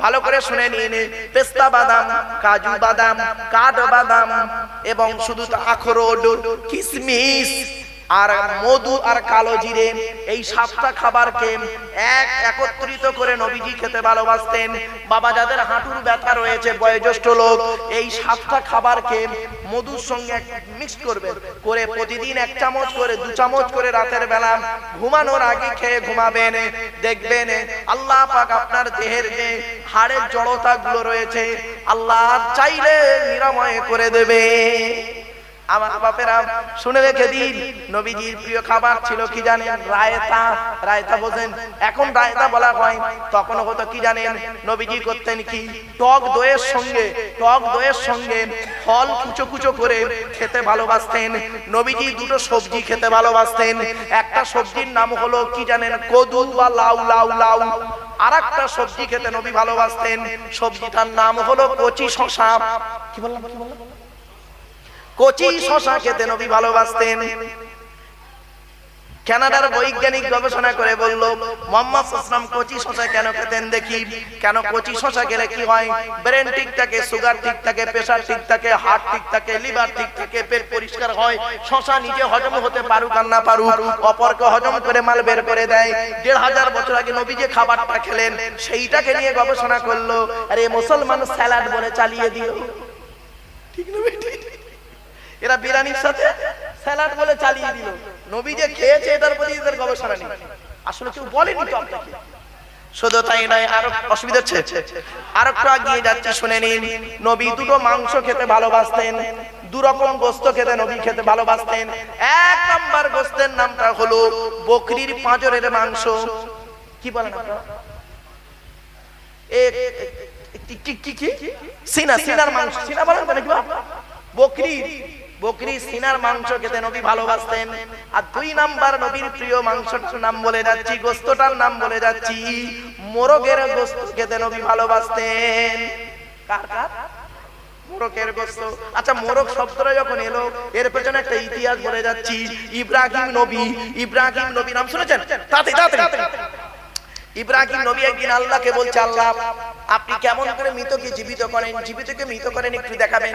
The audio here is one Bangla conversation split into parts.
ভালো করে শুনে নিন পেস্তা বাদাম কাজু বাদাম কাঠ বাদাম এবং শুধু আখরোট কিশমিশ আর মধু আর কালো জিরে এই সাতটা খাবারকে এক একত্রিত করে নবীজি খেতে ভালোবাসতেন। বাবা, যাদের হাঁটুর ব্যথা রয়েছে, বয়োজ্যেষ্ঠ লোক, এই সাতটা খাবারকে মধুর সঙ্গে মিক্স করবেন করে প্রতিদিন এক চামচ করে, দু চামচ করে রাতের বেলা ঘুমানোর আগে খেয়ে ঘুমাবেন। দেখবেন আল্লাহ পাক আপনার দেহের যে হাড়ের জড়তা গুলো রয়েছে, আল্লাহ চাইলে নিরাময় করে দেবে। আমার বাপেরা, শুনে রেখে দিন। নবীজির প্রিয় খাবার ছিল কি জানেন? রায়তা। রায়তা বোঝেন এখন রায়তা বলা হয়, তখন হতো কি জানেন? নবীজি করতেন কি? টক দইয়ের সঙ্গে, টক দইয়ের সঙ্গে ফল কুচো কুচো করে খেতে ভালোবাসতেন। নবীজি দুটো সবজি খেতে ভালোবাসতেন। একটা সবজির নাম হলো কি জানেন? কদু বা লাউ লাউ লাউ। আর একটা সবজি খেতে নবী ভালোবাসতেন। সবজিটার নাম হলো কচি শশা কি বললাম কি বললাম? কচি শশা খেতে নবী ভালোবাসতেন। কানাডার বৈজ্ঞানিক গবেষণা করে বলল মোহাম্মদ ইসলাম কচি শশা কেন খেতেন দেখি? কেন কচি শশা খেলে কি হয়? ব্রেন ঠিক থাকে সুগার ঠিক থাকে প্রেসার ঠিক থাকে হার্ট ঠিক থাকে লিভার ঠিক থাকে পেট পরিষ্কার হয়। শশা নিজে হজম হতে পারুক আর না পারুক অপরকে হজম করে মাল বের করে দেয়। দেড় হাজার বছর আগে নবী যে খাবারটা খেলেন সেইটাকে নিয়ে গবেষণা করল আরে মুসলমান স্যালাড বলে চালিয়ে দিল। ঠিক না বেটি এরা বিরিয়ানির সাথে স্যালাড বলে চালিয়ে দিল। নবী যে খেয়েছে, এটার প্রতি এদের গবেষণা নেই। আসলে কেউ বলেনি তো আপনাকে? শুধু তাই নয়, আরও অসুবিধা হচ্ছে। আর একটু আগিয়ে যাচ্ছে, শুনে নিন। নবী দুটো মাংস খেতে ভালোবাসতেন দু রকম গোস্ত খেতে নবী খেতে ভালোবাসতেন। এক নাম্বার গোস্তের নামটা হলো বকরির পাঁজরের মাংস। কি বলেন আপনারা? কি কি সিনা, সিনার মাংস। সিনা বলেন বাবা? বকরি সিনার মাংস খেতে নবী ভালোবাসতেন। আর দুই নাম্বার নবীর প্রিয় মাংসটার নাম বলে যাচ্ছি, গোস্তটার নাম বলে যাচ্ছি, মোরগের গোস্ত খেতে নবী ভালোবাসতেন। কার কার? আচ্ছা যখন এলো, এর পেছনে একটা ইতিহাস বলে যাচ্ছি। নবী নবী নাম শুনেছেন? নবী একদিন আল্লাহ, আপনি কেমন করে মৃতকে জীবিত করেন? জীবিতকে মৃত করেন, একটু দেখাবেন।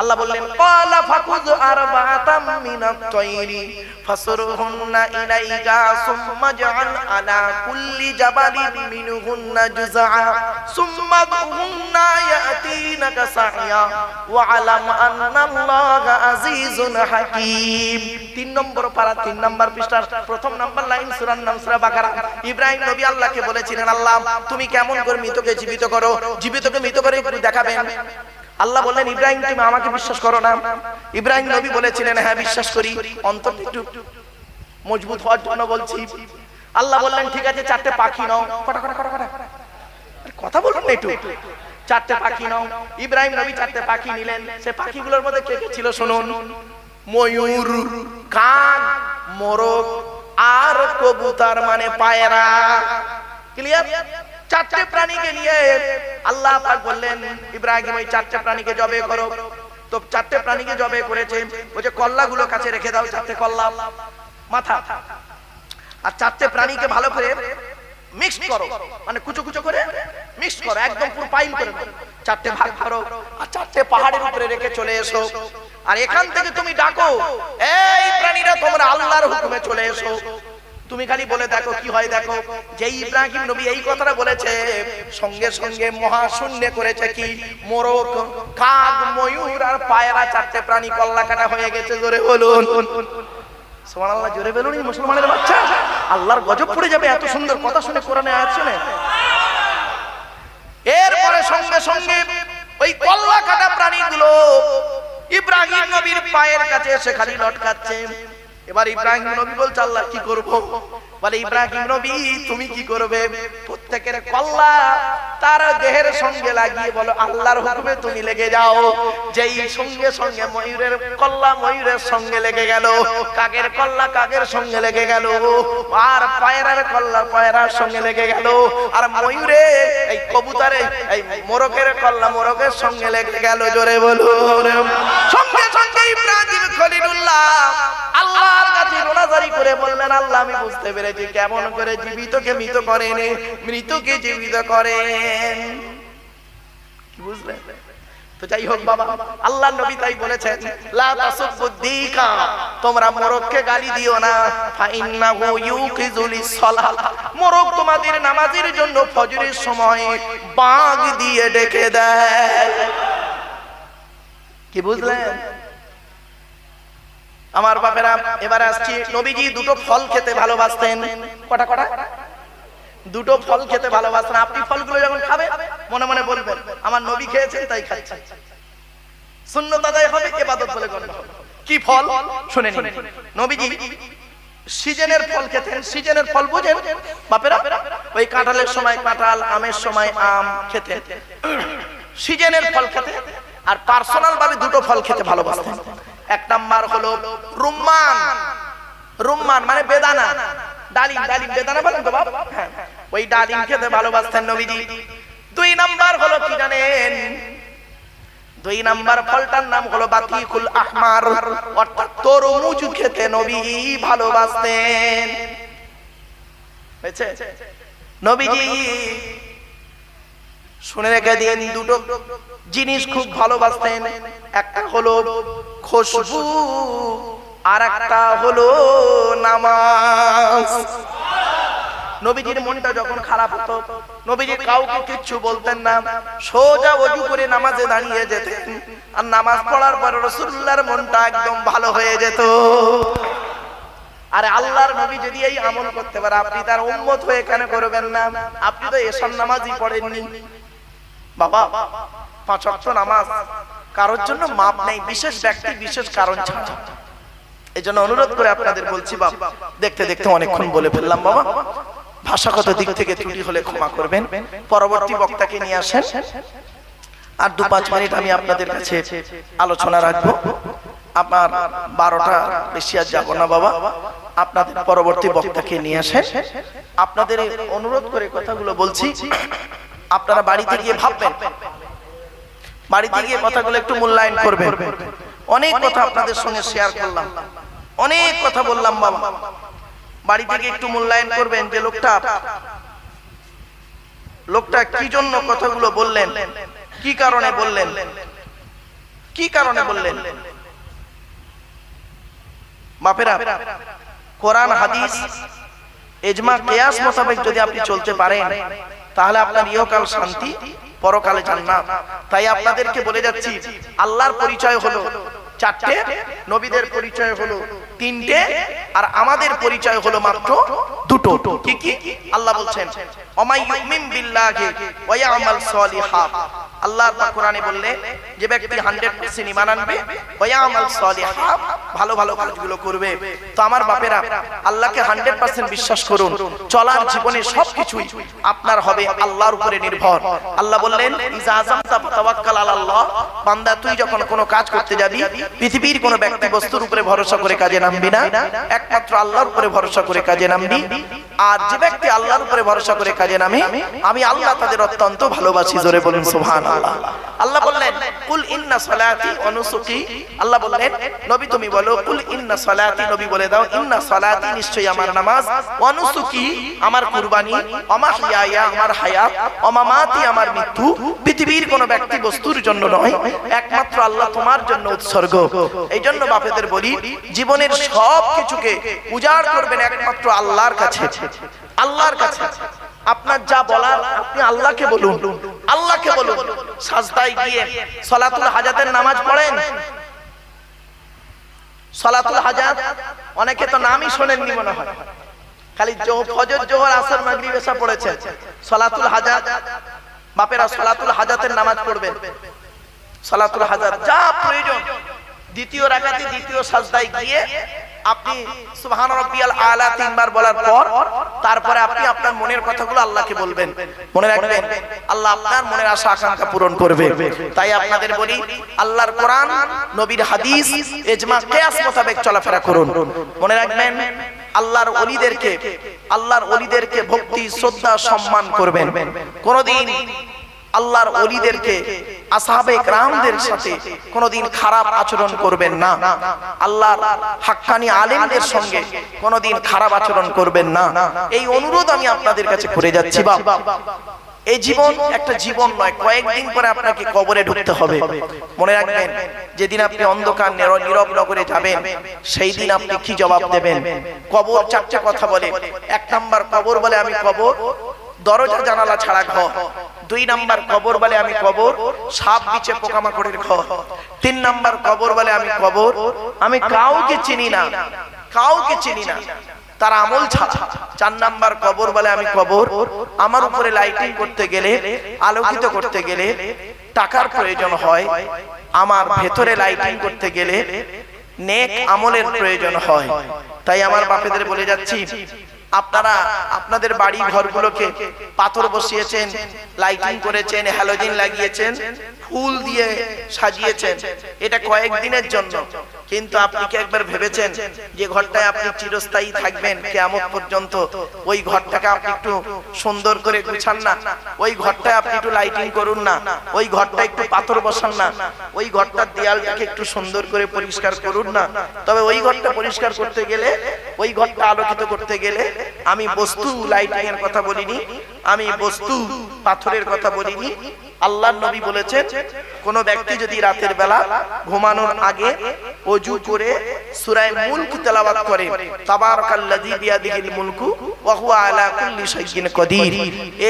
আল্লাহ বললেন ইলাইকা সুম্মা আলা কুল্লি সুম্মা ওয়া আলাম আন্না আল্লাহা আজিজুন তিন নম্বর পারা, তিন নম্বর পৃষ্ঠার প্রথম নম্বর লাইন সূরার নাম বাকারা। ইব্রাহিম নবী আল্লাহকে বলেছিলেন, আল্লাহ, তুমি কেমন করে মৃতকে জীবিত করো? জীবিতকে মৃত করে দেখাবেন। আল্লাহ বললেন ইব্রাহিম তুমি আমাকে বিশ্বাস করো না। ইব্রাহিম নবী বলেছিলেন হ্যাঁ বিশ্বাস করি অন্তর একটু মজবুত হওয়ার জন্য বলছি। আল্লাহ বললেন ঠিক আছে চারটে পাখি নাও। কটা কটা কটা কটা? কথা বলুন না একটু। চারটে পাখি নাও। ইব্রাহিম নবী চারটে পাখি নিলেন। সে পাখিগুলোর মধ্যে কে কে ছিল শুনুন? ময়ূর কাক মোরগ আর কবুতর মানে পায়রা। ক্লিয়ার চারটে প্রাণীকে নিয়ে আল্লাহ বললেন, ইব্রাহিম, ওই চারটে প্রাণীকে জবে করো। তো চারটে প্রাণীকে জবে করেছে ওই যে কল্লাগুলো কাছে রেখে দাও, চারটে কল্লা। মাথা। আর চারটে প্রাণীকে ভালো করে মিক্স করো। মানে কুচো কুচো করে মিক্স করো, একদম পুরো পাইল করে চারটে ভাগ করো আর চারটে পাহাড়ের উপরে রেখে চলে এসো। আর এখান থেকে তুমি ডাকো, এই প্রাণীরা, তোমরা আল্লাহর হুকুমে চলে এসো। তুমি খালি বলে দেখো কি হয় দেখো। যে ইব্রাহিম নবী এই কথাটা বলেছে, সঙ্গে সঙ্গে মহাশূন্য করেছে কি? মোরক কাক, ময়ূর আর পায়রা চারটে প্রাণী কল্লা কাটা হয়ে গেছে, জোরে বলুন। সুবহানাল্লাহ, জোরে বলুন মুসলমানের বাচ্চা। আল্লাহর গজব পড়ে যাবে, এত সুন্দর কথা শুনে কোরআনে আয়াত শুনে। এরপরে সঙ্গে সঙ্গে ওই কল্লা কাটা প্রাণীগুলো ইব্রাহিম নবীর পায়ের কাছে এসে খালি লটকাচ্ছে। এবার ইব্রাহিম নবী বলছে, আল্লাহ কি করব? বলে, ইব্রাহিম নবী, তুমি কি করবে? প্রত্যেকের কল্লা তার দেহের সঙ্গে লাগিয়ে বলো, আল্লাহর হুকুমে তুমি লেগে যাও। যেই সঙ্গে সঙ্গে ময়ূরের কল্লা ময়ূরের সঙ্গে লেগে গেল, কাকের কল্লা কাকের সঙ্গে লেগে গেল, আর পায়রার কল্লা পায়রার সঙ্গে লেগে গেল, আর ময়ূরে এই কবুতরে, এই মোরকের কল্লা মোরকের সঙ্গে লেগে গেল, জোরে বলুন। সঙ্গে সঙ্গে ইব্রাহিম খলিলুল্লাহ কাছে করে বললেন, আল্লাহ, আমি বুঝতে পেরেছি কেমন করে জীবিতকে মৃত করেন মৃতকে জীবিত করেন। কি বুঝলেন? তো যাই হোক বাবা আল্লাহ নবী তাই বলেছেন, লা তোমরা গালি দিও না মোরক তোমাদের নামাজের জন্য ফজরের সময় বাগ দিয়ে ডেকে দেয়। কি বুঝলেন? আমার বাপেরা, এবারে আসছি নবীজি দুটো ফল খেতে ভালোবাসতেন। কটা কটা? দুটো ফল খেতে ভালোবাসতেন। আপনি ফলগুলো যখন খাবে, মনে মনে বলবেন, আমার নবী খেয়েছেন, তাই খাচ্ছি। শূন্যত আদায় হবে, এবাদত বলে কি ফল? শুনে নিন। নবীজি, সিজনের ফল খেতেন। সিজনের ফল বুঝেন? বাপেরা, ওই কাঁঠালের সময় কাঁঠাল, আমের সময় আম খেতেন। সিজনের ফল খেতে আর পার্সোনাল ভাবে দুটো ফল খেতে ভালোবাসতেন। এক নাম্বার হলো রুম্মান। রুম্মান মানে বেদানা। ডালিম ডালিম বেদানা বলেন তো বাবা হ্যাঁ, ওই ডালিম খেতে ভালোবাসতেন নবীজি। দুই নাম্বার হলো কি জানেন? দুই নাম্বার ফলটার নাম হলো বাতিকুল আহমার। অর্থাৎ তরমুজ খেতে নবী ভালোবাসতেন। হয়েছে? নবীজি শুনে রেখে দিন দুটো। জিনিস খুব ভালোবাসতেন। একটা হলো খুশবু আর একটা হলো নামাজ। নবীজির মনটা যখন খারাপ হতো, নবীজি কাউকে কিচ্ছু বলতেন না। সোজা অজু করে নামাজে দাঁড়িয়ে যেতেন। আর নামাজ পড়ার পর রসুল্লাহর মনটা একদম ভালো হয়ে যেত। আরে আল্লাহর নবী যদি এই আমল করতে পারে, আপনি তার উম্মত হয়ে কেন করবেন না? আপনি তো এসব নামাজই পড়েননি। বাবা, পাঁচ ওয়াক্ত নামাজ। কারোর জন্য মাপ নেই, বিশেষ ব্যক্তি, বিশেষ কারণ ছাড়া। এই জন্য অনুরোধ করে আপনাদের বলছি বাবা দেখতে দেখতে অনেকক্ষণ বলে ফেললাম বাবা। ভাষাগত দিক থেকে ত্রুটি হলে ক্ষমা করবেন। পরবর্তী বক্তাকে নিয়ে আসেন। আর দু পাঁচ মিনিট আমি আপনাদের কাছে আলোচনা রাখব। আপনার বারোটা বেশি আর যাব না বাবা। আপনাদের পরবর্তী বক্তাকে নিয়ে আসেন। আপনাদের অনুরোধ করে কথাগুলো বলছি। আপনারা বাড়িতে গিয়ে ভাববেন। বাড়িতে গিয়ে কথাগুলো একটু মূল্যায়ন করবেন। অনেক কথা আপনাদের সঙ্গে শেয়ার করলাম। অনেক কথা বললাম বাবা। বাড়ি থেকে একটু মূল্যায়ন করবেন যে লোকটা লোকটা কি জন্য কথাগুলো বললেন? কি কারণে বললেন? কি কারণে বললেন? বাপেরা কোরআন হাদিস এজমা কেয়াস মোতাবেক যদি আপনি চলতে পারেন। তাহলে আপনার ইহকাল শান্তি পরকালে জান্নাত। তাই আপনাদেরকে বলে যাচ্ছি আল্লাহর পরিচয় হলো চারটে। নবীদের পরিচয় হলো তিনটে আর আমাদের পরিচয় হলো মাত্র দুটো। কি কি? আল্লাহ বলছেন, অমাই ইউমিন বিল্লাহি ওয়া ইয়ামাল সলিহাত আল্লাহ পাক কোরআনে বললেন যে ব্যক্তি 100% ঈমান আনবে ওয়া ইয়ামাল ভালো ভালো কাজগুলো করবে। তো আমার বাপেরা, আল্লাহকে 100% বিশ্বাস করুন, চলার জীবনে সবকিছুই আপনার হবে আল্লাহর উপরে নির্ভর। আল্লাহ বললেন, ইজা বান্দা, তুই যখন কোনো কাজ করতে যাবি পৃথিবীর কোনো ব্যক্তি বস্তুর উপরে ভরসা করে কাজে নামবি না। একমাত্র আল্লাহর উপরে ভরসা করে কাজে নামবি। আর যে ব্যক্তি আল্লাহর উপরে ভরসা করে কাজে নামে, আমি আল্লাহ তাদের অত্যন্ত ভালোবাসি, জোরে বলুন, সুবহানাল্লাহ। আল্লাহ বললেন, কুল ইন্না সালাতি ওয়া নুসুকি। আল্লাহ বললেন, নবী তুমি বলো, কুল ইন্না সালাতি? নবী বলে দাও, ইন্না সালাতি নিশ্চয়ই আমার নামাজ। ওয়া নুসুকি আমার কুরবানি। আমা হিয়ায়া আমার হায়াত। অমামাতি আমার মৃত্যু। পৃথিবীর কোনো ব্যক্তি বস্তুর জন্য নয়, একমাত্র আল্লাহ তোমার জন্য উৎসর্গ। এই জন্য বাপেদের বলি, জীবনের সব কিছুকে উজাড় করবেন একমাত্র আল্লাহর কাছে। আল্লাহর কাছে। আপনার যা বলার, আপনি আল্লাহকে বলুন। আল্লাহকে বলুন। সাজদায় গিয়ে সলাতুল হাজাতের নামাজ পড়েন। সলাতুল হাজাত, অনেকে তো নামই শোনেননি মনে হয়। খালি ফজর, জোহর, আসর, মাগরিব এসা পড়েছেন সলাতুল হাজাত, বাপেরা সলাতুল হাজাতের নামাজ পড়বেন সলাতুল হাজাত, যা প্রয়োজন। দ্বিতীয় রাকাতে দ্বিতীয় সাজদায় গিয়ে আপনি সুবহান রাব্বিয়াল আলা তিনবার বলার পর তারপরে আপনি আপনার মনের কথাগুলো আল্লাহকে বলবেন। মনে রাখবেন, আল্লাহ আপনার মনের আশা আকাঙ্ক্ষা পূরণ করবে। তাই আপনাদের বলি, আল্লাহর কোরআন, নবীর হাদিস ইজমা কিয়াস মোতাবেক চলাফেরা করুন। মনে রাখবেন, আল্লাহর ওলিদেরকে আল্লাহর ওলিদেরকে ভক্তি, শ্রদ্ধা, সম্মান করবেন। কোনদিন আল্লাহর অলিদেরকে আসাবে গ্রামদের সাথে কোনোদিন খারাপ আচরণ করবেন না। আল্লাহ হাক্কানি আলেমদের সঙ্গে কোনোদিন খারাপ আচরণ করবেন না। এই অনুরোধ আমি আপনাদের কাছে করে যাচ্ছি এই জীবন একটা জীবন নয়, কয়েকদিন পরে আপনাকে কবরে ঢুকতে হবে। মনে রাখবেন, যেদিন আপনি অন্ধকার নীরব নগরে যাবেন সেই দিন আপনি কি জবাব দেবেন? কবর চারটা কথা বলে, এক নাম্বার কবর বলে আমি কবর দরজা জানালা ছাড়া ঘর। দুই নাম্বার কবর বলে আমি কবর, সাপ বিচে পোকামাকড়ের ঘর। তিন নাম্বার কবর বলে আমি কবর, আমি কাউকে চিনি না। কাউকে চিনি না। তার আমল ছাড়া। চার নাম্বার কবর বলে আমি কবর, আমার উপরে লাইটিং করতে গেলে, আলোকিত করতে গেলে টাকার প্রয়োজন হয়। আমার ভেতরে লাইটিং করতে গেলে নেক আমলের প্রয়োজন হয়। তাই আমার বাপেদের বলে যাচ্ছি আপনারা আপনাদের বাড়ি ঘরগুলোকে পাথর বসিয়েছেন লাইটিং করেছেন হ্যালোজিন লাগিয়েছেন, ফুল দিয়ে সাজিয়েছেন। এটা কয়েকদিনের জন্য। কিন্তু আপনি কি একবার ভেবেছেন যে ঘরটায় আপনি চিরস্থায়ী থাকবেন? কেমন পর্যন্ত ওই ঘরটাকে আপনি একটু সুন্দর করে গুছান না। ওই ঘরটায় আপনি একটু লাইটিং করুন না। ওই ঘরটা একটু পাথর বসান না। ওই ঘরটার দেয়ালটাকে একটু সুন্দর করে পরিষ্কার করুন না। তবে ওই ঘরটা পরিষ্কার করতে গেলে, ওই ঘরটা আলোকিত করতে গেলে আমি বস্তু লাইটিং এর কথা বলিনি, আমি বস্তু পাথরের কথা বলিনি আল্লাহ নবী বলেছেন, কোন ব্যক্তি যদি রাতের বেলা ঘুমানোর আগে অজু করে সূরায়ে মুলক তেলাওয়াত করে, তাবারাকাল্লাযী বিয়াদিহিল মুলকু ওয়া হুয়া আলা কুল্লি শাইইন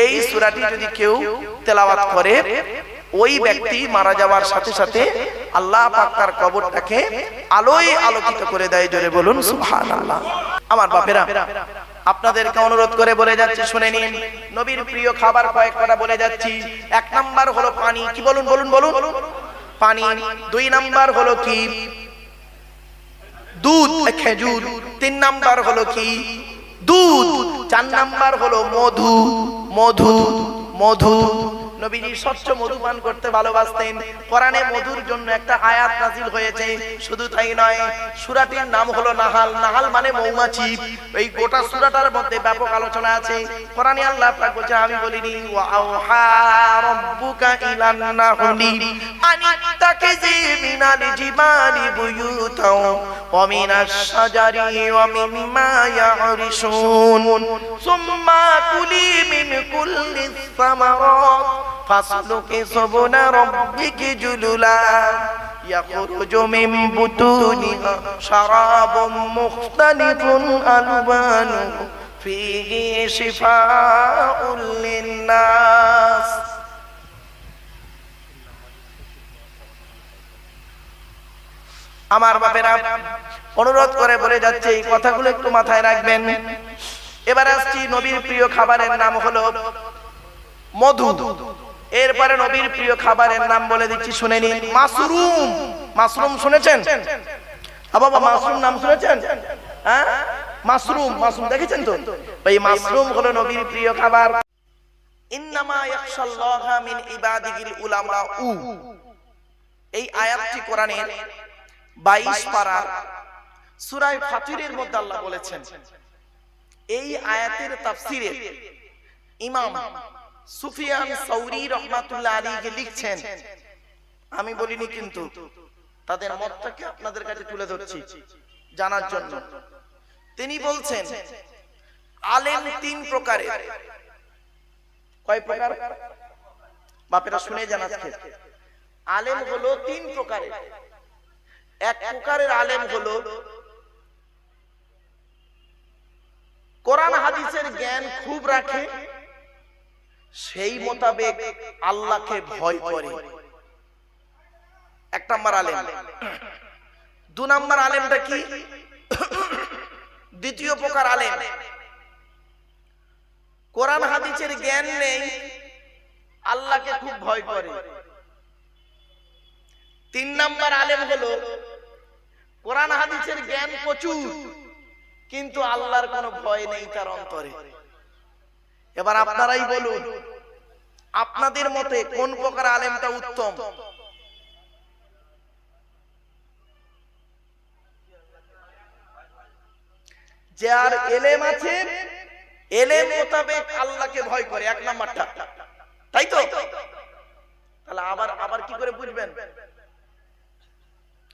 এই সূরাটি যদি কেউ তেলাওয়াত করে, ওই ব্যক্তি মারা যাওয়ার সাথে সাথে আল্লাহ পাক তার কবরটাকে আলোয় আলোকিত করে দেয়, জোরে বলুন সুবহানাল্লাহ। আমার বাপেরা আপনাদেরকে অনুরোধ করে বলে যাচ্ছি, শুনে নিন। নবীর প্রিয় খাবার কয়েক কথা বলে যাচ্ছি। এক নাম্বার হলো পানি। কি বলুন বলুন বলুন? পানি। দুই নাম্বার হলো কি? দুধ খেজুর। তিন নাম্বার হলো কি? দুধ। চার নাম্বার হলো মধু। মধু মধু। নবীজি স্বচ্ছ মধু পান করতে ভালোবাসতেন। কোরআনে মধুর জন্য একটা আয়াত নাজিল হয়েছে। শুধু তাই নয়, সূরাটির নাম হলো নাহাল। নাহাল মানে মৌমাছি। এই গোটা সূরাটার মধ্যে ব্যাপক আলোচনা আছে। কোরআনে আল্লাহ পাক বলছে আমি বলিনি, ওয়া আওহা রাব্বুকা ইলান নাহলি আনিত্তাকিজি মিনাল জিবালি বুয়ুতাও ওয়া মিনাশ শাজারি ওয়া মিম্মা ইয়ারিশুন। সুম্মা কুলি মিন কুল্লিস সামারাত فاسلك سبل ربك جللا يخرج من بطونها شراب مختلف ألوانه فيه شفاء للناس আমার বাপেরা অনুরোধ করে বলে যাচ্ছে এই কথাগুলো একটু মাথায় রাখবেন এবার আসছি নবীর প্রিয় খাবারের নাম হলো মধু এরপরে নবীর প্রিয় খাবারের নাম বলে দিচ্ছি, শুনে নিন। মাশরুম। মাশরুম শুনেছেন? বাবা, মাশরুম নাম শুনেছেন? হ্যাঁ? মাশরুম মাশরুম, দেখেছেন তো? এই মাশরুম হলো নবীর প্রিয় খাবার। ইন্নামা ইয়াখশাল্লাহা মিন ইবাদিহিল উলামা উ। এই আয়াতটি কোরআনের 22 পারা সূরা ফাতিরের মধ্যে আল্লাহ বলেছেন। এই আয়াতের তাফসিরে ইমাম সুফিয়ান সৌরি রহমাতুল্লাহ আলীকে লিখছেন। আমি বলিনি কিন্তু, তাদের মতটাকে আপনাদের কাছে তুলে ধরছি, জানার জন্য। তিনি বলছেন, আলেম তিন প্রকারের। কয় প্রকার? বাপেরা শুনে জানাচ্ছে আলেম হলো তিন প্রকারের। এক প্রকারের আলেম হলো কোরআন হাদিসের জ্ঞান খুব রাখে সেই মোতাবেক আল্লাহকে ভয় করে। এক নম্বর আলেম। দু নম্বর আলেমটা কি? দ্বিতীয় প্রকার আলেম। কোরআন হাদিসের জ্ঞান নেই, আল্লাহকে খুব ভয় করে। তিন নম্বর আলেম হলো, কোরআন হাদিসের জ্ঞান প্রচুর, কিন্তু আল্লাহর কোনো ভয় নেই তার অন্তরে। এবার আপনারাই বলুন, আপনাদের মতে কোন প্রকার আলেমটা উত্তম? যার এলেম আছে, এলেম মোতাবেক আল্লাহকে ভয় করে, এক নাম্বারটা। তাই তো? তাহলে আবার আবার কি করে বুঝবেন?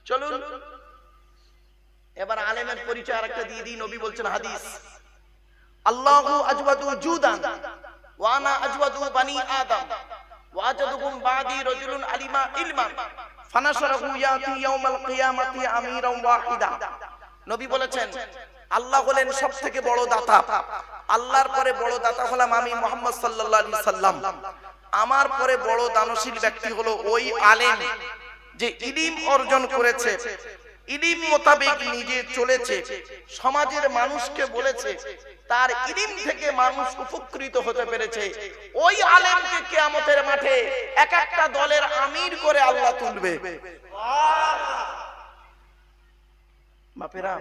চলুন। এবার আলেমের পরিচয় আরেকটা দিয়ে দিই, নবী বলছেন হাদিস। আল্লাহু আজওয়াদু জুদান, ওয়া আনা আজওয়াদু বানি আদম ওয়াজাদুকুম বাদি রাজুলুন আলিমা ইলমান ইয়াতি ইয়াউমাল কিয়ামাতি ওয়াহিদা। নবী বলেছেন, আল্লাহ হলেন সবথেকে বড় দাতা। আল্লাহর পরে বড় দাতা হলাম আমি মুহাম্মদ সাল্লাল্লাহু আলাইহি সাল্লাম। আমার পরে বড় দানশীল ব্যক্তি হলো ওই আলেম যে ইলিম অর্জন করেছে। ইলিম মোতাবেক নিজে চলেছে। সমাজের মানুষকে বলেছে, তার ইলিম থেকে মানুষ উপকৃত হতে পেরেছে। ওই আলেমকে কিয়ামতের মাঠে এক একটা দলের আমির করে আল্লাহ তুলবে। বাপেরা,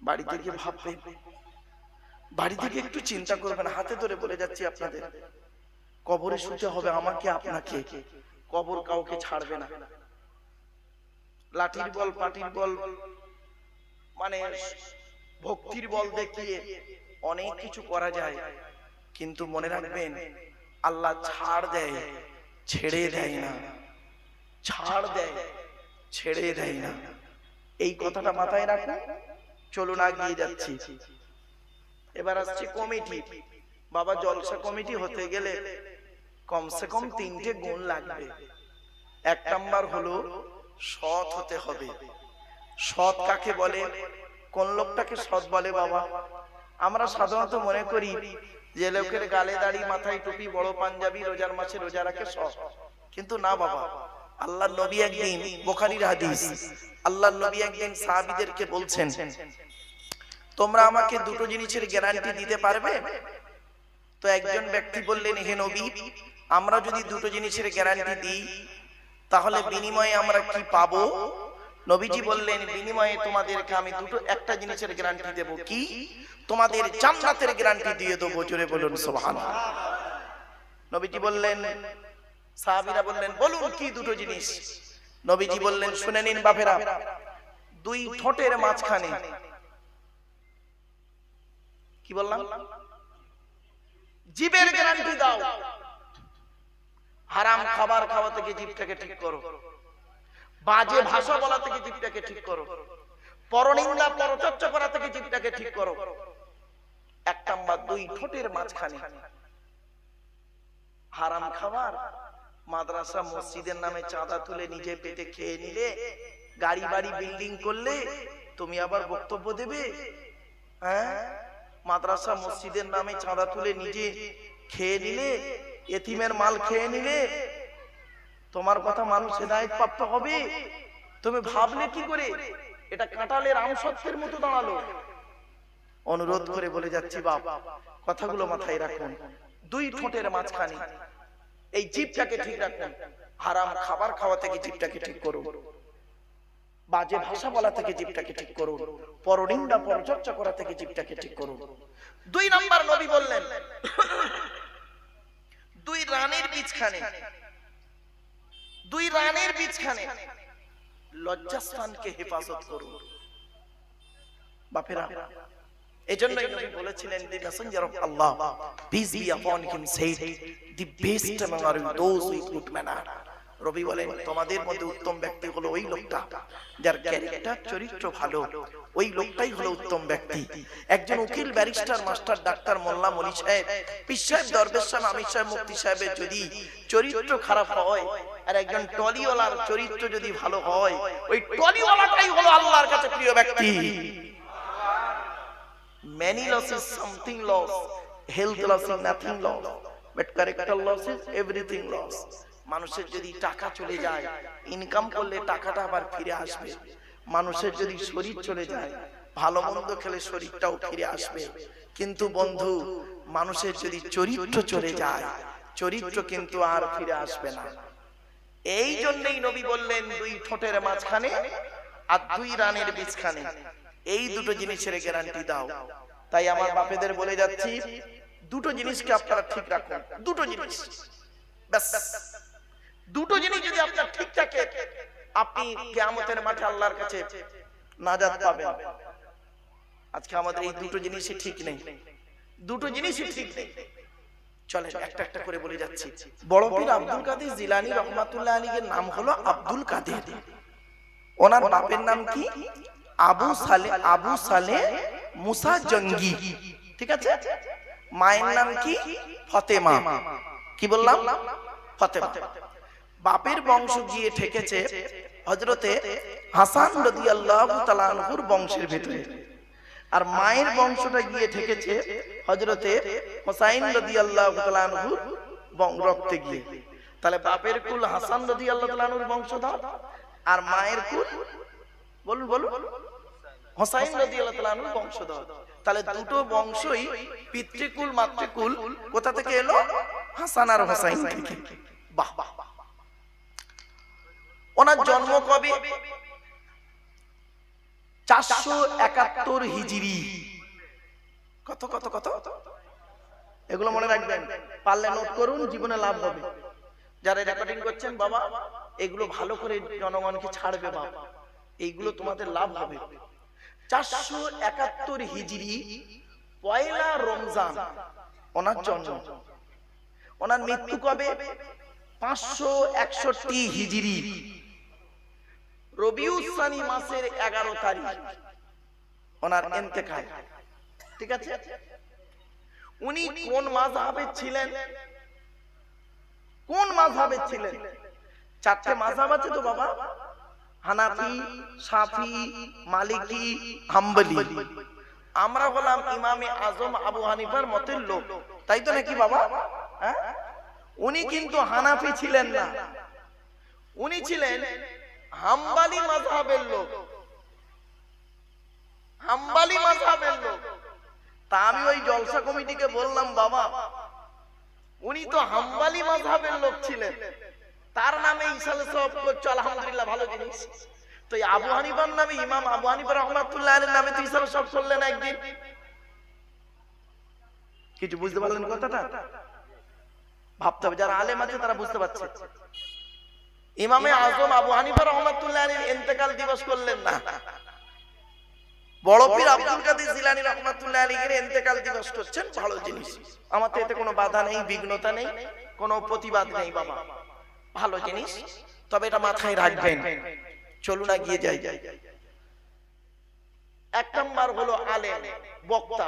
বাড়ি থেকে বাড়ি থেকে একটু চিন্তা করবেন, হাতে ধরে বলে যাচ্ছি আপনাদের। কবরে শুতে হবে আমাকে, আপনাকে। কবর কাউকে ছাড়বে না। লাঠির বল পাটির বল মানে ভক্তির বল দেখিয়ে অনেক কিছু করা যায়। কিন্তু মনে রাখবেন আল্লাহ ছাড় দেয় ছেড়ে দেয় না। ছাড় দেয় ছেড়ে দেয় না। এই কথাটা মাথায় রাখুন চলুন আগিয়ে যাচ্ছি। এবার আসছে কমিটি। বাবা জলসা কমিটি হতে গেলে কমসে কম তিনটে গুণ লাগবে। এক নাম্বার হলো সৎ হতে হবে। সৎ কাকে বলে? কোন লোকটাকে সৎ বলে বাবা? আমরা সাধারণত মনে করি যে লোকের গালে দাড়ি, মাথায় টুপি, বড় পাঞ্জাবি, রোজার মাসে রোজা রাখে সৎ। কিন্তু না বাবা আল্লাহ নবী একদিন, বোখারির হাদিস আল্লাহ নবী একদিন সাহাবীদেরকে বলছেন, তোমরা আমাকে দুটো জিনিসের গ্যারান্টি দিতে পারবে? তো একজন ব্যক্তি বললেন, হে নবী, আমরা যদি দুটো জিনিসের গ্যারান্টি দিই তাহলে বিনিময়ে আমরা কি পাবো? নবীজি বললেন বিনিময়ে তোমাদেরকে আমি দুটো একটা জিনিসের গ্যারান্টি দেব। কি? তোমাদের জান্নাতের গ্যারান্টি দিয়ে দেবো জোরে বলুন সুবহানাল্লাহ। নবীজি বললেন সাহাবীরা বললেন বলুন কি দুটো জিনিস? নবীজি বললেন শুনে নিন বাপেরা দুই ঠোঁটের মাঝখানে। কি বললাম? জীবের গ্যারান্টি দাও। হারাম খাবার খাওয়া থেকে জীবটাকে ঠিক করো। বাজে ভাষা বলা থেকে জীবটাকে ঠিক করো। পরনিন্দা, পরচর্চা করা থেকে জীবটাকে ঠিক করো। এক নাম্বার, দুই ঠোঁটের মাঝখানে। হারাম খাবার, মাদ্রাসা মসজিদের নামে চাঁদা তুলে নিজে পেটে খেয়ে নিলে, গাড়ি বাড়ি বিল্ডিং করলে তুমি আবার বক্তব্য দেবে? হ্যাঁ? মাদ্রাসা মসজিদের নামে চাঁদা তুলে নিজে খেয়ে নিলে এতিমের মাল খেয়ে নিলে তোমার কথা মানুষ হেদায়ত প্রাপ্ত হবে। তুমি ভাবলে কি করে? এটা কাঁটালের আম সত্যের মতো দাঁড়াল। অনুরোধ করে বলে যাচ্ছি বাপ, কথাগুলো মাথায় রাখুন। দুই ঠোঁটের মাঝখানে এই জীবটাকে ঠিক রাখুন। হারাম খাবার খাওয়া থেকে জীবটাকে ঠিক করুন। বাজে ভাষা বলা থেকে জীবটাকে ঠিক করুন। পরনিন্দা পরচর্চা করা থেকে জীবটাকে ঠিক করুন। দুই নাম্বার নবী বললেন দুই রানের বীজখানে। দুই রানের বীজখানে। লজ্জাস্থানকে হেফাজত করুন। বাপেরা, এজন্যই বলেছিলেন, the messenger of Allah busy upon him the best among are those manner রবি বলেন তোমাদের মধ্যে উত্তম ব্যক্তি হলো ওই লোকটা, যার ক্যারেক্টার চরিত্র ভালো। ওই লোকটাই হলো উত্তম ব্যক্তি। একজন উকিল, ব্যারিস্টার, মাস্টার, ডাক্তার, মোল্লা, মলি সাহেব, পীর সাহেব, দরবেশ সাহেব, আমির সাহেব, মুফতি সাহেবের যদি চরিত্র খারাপ হয়, আর একজন টলিওয়ালার চরিত্র যদি ভালো হয়, ওই টলিওয়ালাটাই হলো আল্লাহর কাছে প্রিয় ব্যক্তি। Many losses something loss, health loss nothing loss, but character loss is everything loss মানুষের যদি টাকা চলে যায় ইনকাম করলে টাকাটা আবার ফিরে আসবে। মানুষের যদি শরীর চলে যায়, ভালো মন্দ খেলে শরীরটাও ফিরে আসবে। কিন্তু বন্ধু, মানুষের যদি চরিত্র চলে যায়, চরিত্র কিন্তু আর ফিরে আসবে না। এই জন্যই নবী বললেন, দুই ঠোঁটের মাঝখানে আর দুই রানের বীজখানে। এই দুটো জিনিসের গ্যারান্টি দাও। তাই আমার বাপেদের বলে যাচ্ছি, দুটো জিনিসকে আপনারা ঠিক রাখুন। দুটো জিনিস। ব্যাস। দুটো জিনিস যদি আপনার ঠিক থাকে, আপনি কেয়ামতের মাঠে আল্লাহর কাছে নাজাত পাবেন। আজকে আমাদের এই দুটো জিনিসই ঠিক নেই। দুটো জিনিসই ঠিক নেই। একটা একটা করে বলে যাচ্ছি। বড় পীর আব্দুল কাদের জিলানি রহমাতুল্লাহ আলীর নাম হলো আব্দুল কাদের। ওনার বাপের নাম কি? আবু সালে আবু সালে মুসা জঙ্গি। ঠিক আছে? মায়ের নাম কি? ফতেমা। কি বললাম? ফতেমা। বাপের বংশ গিয়ে ঠেকেছে হজরতে হাসান আনহুর বংশের ভিতরে। আর মায়ের বংশটা গিয়ে ঠেকেছে হজরতে হোসাইন তাআলা আনহুর রক্তে গিয়ে। তাহলে বাপের কুল হাসান রাদিয়াল্লাহু তাআলা আনহুর বংশধর আর মায়ের কুল? বলুন বলুন। হোসাইন রাদিয়াল্লাহু তাআলা আনহুর বংশধর তাহলে দুটো বংশই পিতৃকুল মাতৃকুল কোথা থেকে এলো? হাসান আর হোসাইন থেকে। বাহ বাহ বাহ। ওনার জন্ম কবে? চারশো একাত্তর হিজিরি কত কত কত? এগুলো মনে রাখবেন পারলে নোট করুন জীবনে লাভ হবে। যারা রেকর্ডিং করছেন বাবা এগুলো ভালো করে জনগণকে ছাড়বে বাবা। এইগুলো তোমাদের লাভ হবে। চারশো একাত্তর হিজড়ি পয়লা রমজান ওনার জন্ম। ওনার মৃত্যু কবে? পাঁচশো একষট্টি হিজড়ি। রবিউসানি মাসের এগারো তারিখ। ওনার এন্তেকাল ঠিক আছে? উনি কোন মাযহাবের ছিলেন? কোন মাযহাবের ছিলেন? চারটে মাযহাব আছে তো বাবা? হানাফি সাফি মালিকি হাম্বলি। আমরা হলাম ইমামে আজম আবু হানিফার মতের লোক। তাই তো নাকি বাবা? হ্যাঁ? উনি কিন্তু হানাফি ছিলেন না। উনি ছিলেন হাম্বালি মাযহাবের লোক। হাম্বালি মাযহাবের লোক। তা আমি ওই জলসা কমিটিকে বললাম, বাবা, উনি তো হাম্বালি মাযহাবের লোক ছিলেন। তার নামে ইসালে সব করছ, আলহামদুলিল্লাহ, ভালো জিনিস। তো আবু নামে ইমাম আবু রহমাতুল্লাহ নামে তো সব একদিন। কিছু বুঝতে পারলেন কথাটা? ভাবতে হবে, যারা আলেম আছে তারা বুঝতে পারছে। ইমামে আজম আবু হানিফা রহমাতুল্লাহ আলীর ইন্তেকাল দিবস করলেন না। বড় পীর আব্দুল কাদের জিলানী রহমাতুল্লাহ আলীর ইন্তেকাল দিবস করছেন ভালো জিনিস। আমার তো এতে কোনো বাধা নেই বিঘ্নতা নেই কোনো প্রতিবাদ নেই বাবা। ভালো জিনিস তবে এটা মাথায় রাখবেন। চলুন গিয়ে যাই। যাই এক নম্বর হলো আলেম বক্তা।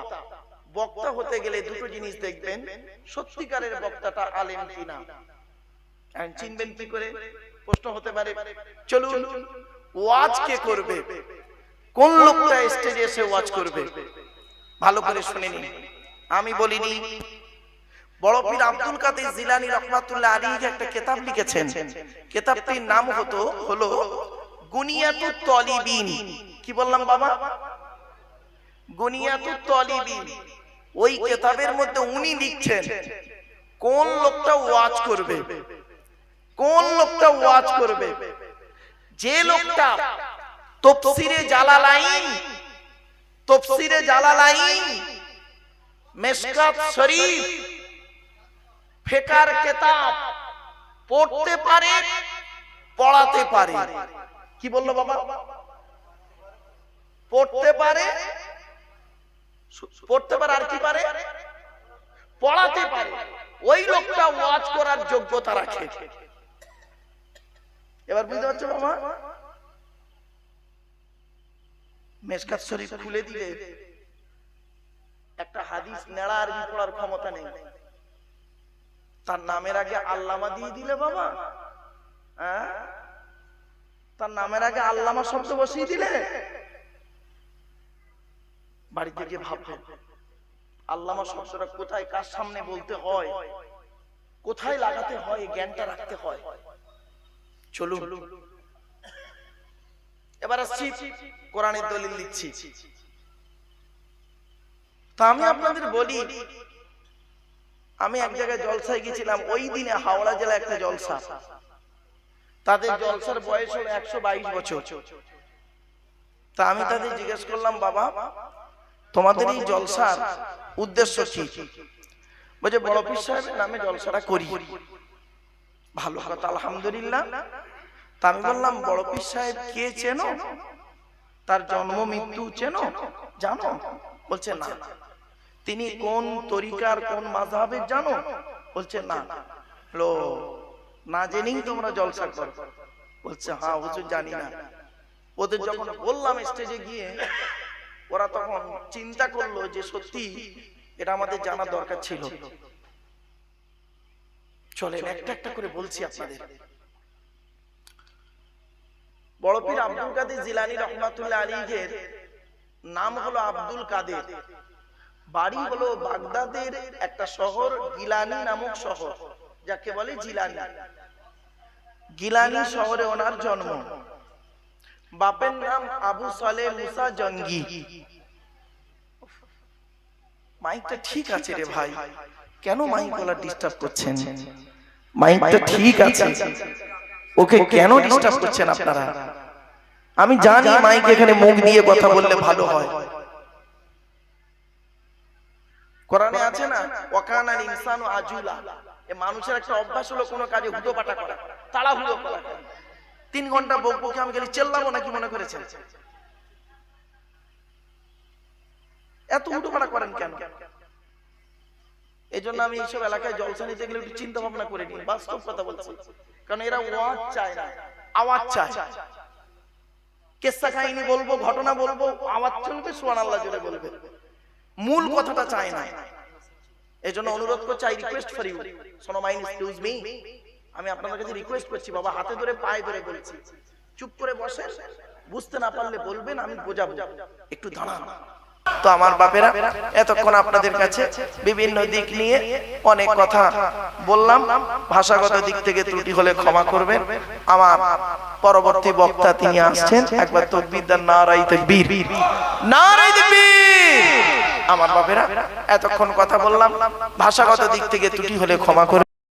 বক্তা হতে গেলে দুটো জিনিস দেখবেন সত্যিকারের বক্তাটা আলেম কিনা। চিনবেন কি করে? প্রশ্ন হতে পারে চলুন ওয়াজ কে করবে? কোন লোকটা স্টেজে এসে ওয়াজ করবে? ভালো করে শুনে নিন। আমি বলিনি বড় পীর আব্দুল কাদের জিলানী রহমাতুল্লাহ আলী একটা কিতাব লিখেছেন। কিতাবটির নাম হতো হলো গুনিয়াতুত তলিবিন। কি বললাম বাবা? গুনিয়াতুত তলিবিন। ওই কিতাবের মধ্যে উনি লিখছেন কোন লোকটা ওয়াজ করবে? কোন লোকটা ওয়াজ করবে? যে লোকটা তফসিরে জালালাইন তফসিরে জালালাইন, মেশকাত শরীফ, ফেকার কেতাব পড়তে পারে, পড়াতে পারে। কি বলল বাবা? পড়তে পারে পড়তে পারে আর কি পারে? পড়াতে পারে। ওই লোকটা ওয়াজ করার যোগ্যতা রাখে। এবার বুঝতে পারছ বাবা? মেশকাত শরীফ খুলে দিলে একটা হাদিস নেড়া আরবি পড়ার ক্ষমতা নেই। তার নামের আগে আল্লামা দিয়ে দিলে বাবা। হ্যাঁ? তার নামের আগে আল্লামা শব্দ বসিয়ে দিলে। বাড়িতে গিয়ে ভাববে আল্লামা শব্দটা কোথায় কার সামনে বলতে হয়? কোথায় লাগাতে হয় জ্ঞানটা রাখতে হয়। চলুন। এবার আসছি কোরআনের দলিল দিচ্ছি। তা আমি আপনাদের বলি আমি এক জায়গায় জলসায় গেছিলাম ওই দিনে হাওড়া জেলা একটা জলসা। তাদের জলসার বয়স হলো একশো বাইশ বছর। তা আমি তাদের জিজ্ঞেস করলাম বাবা তোমাদের এই জলসার উদ্দেশ্য কি? বলছে বড় পীর সাহেবের নামে জলসাটা করি। ভালো কথা, আলহামদুলিল্লাহ। তা আমি বললাম, বড় পীর সাহেব কে চেনো? তার জন্ম, মৃত্যু চেনো? জানো? বলছে, না। তিনি কোন তরিকার, কোন মাযহাবের জানো? বলছে, না। হলো না জেনেই তোমরা জলসা করো। বলছে হ্যাঁ হুজুর জানি না। ওদের যখন বললাম স্টেজে গিয়ে, ওরা তখন চিন্তা করল যে সত্যি এটা আমাদের জানা দরকার ছিল। চলেন একটা একটা করে বলছি আপনাদের। বড় পীর আব্দুল কাদের জিলানি রহমাতুল্লাহ আলীর নাম হলো আব্দুল কাদের। বাড়ি হলো বাগদাদের একটা শহর গিলানি নামক শহর যাকে বলে জিলানি। গিলানি শহরে ওনার জন্ম। বাপের নাম আবু সালে মুসা জঙ্গি। মাইকটা ঠিক আছে রে ভাই। কেন মাইক বলা ডিস্টার্ব করছেন? মাইকটা ঠিক আছে। ওকে কেন ডিস্টার্ব করছেন আপনারা? আমি জানি মাইক এখানে মুখ দিয়ে কথা বললে ভালো হয়। কোরআনে আছে না? ওয়াকানাল ইনসানু আজুলা। এ মানুষের একটা অভ্যাস হলো কোনো কাজে হুদো পাটা করা। তাড়াহুড়ো করা। তিন ঘণ্টা বকবকে আমি গেলে চেল্লাবো নাকি মনে করেছেন? এত হুটো পাটা করেন কেন? এই জন্য আমি এইসব এলাকায় জলসা নিতে গেলে একটু চিন্তা ভাবনা করে নিই, বাস্তব কথা বলছি। কারণ এরা ওয়াজ চায় না, আওয়াজ চায়। কেসা কাহিনী বলব, ঘটনা বলব, আওয়াজ চলবে সোয়ান আল্লাহ জোরে বলবে। মূল কথাটা চায় না। অনুরোধ করছি আই রিকোয়েস্ট ফর ইউ সোনো মাইন্ড এক্সকিউজ মি আমি আপনাদের কাছে রিকোয়েস্ট করছি, বাবা, হাতে ধরে, পায়ে ধরে বলছি। চুপ করে বসেন, বুঝতে না পারলে বলবেন, আমি বোঝাবো। একটু দাঁড়ান। তো আমার বাপেরা, এতক্ষণ আপনাদের কাছে বিভিন্ন দিক নিয়ে অনেক কথা বললাম। ভাষাগত দিক থেকে ত্রুটি হলে ক্ষমা করবেন। আমার পরবর্তী বক্তা তিনি আসছেন। একবার তকবীর দেন নারাই তকবীর। নারাই তকবীর! আমার বাপেরা, এতক্ষণ কথা বললাম। ভাষাগত দিক থেকে ত্রুটি হলে ক্ষমা করবেন।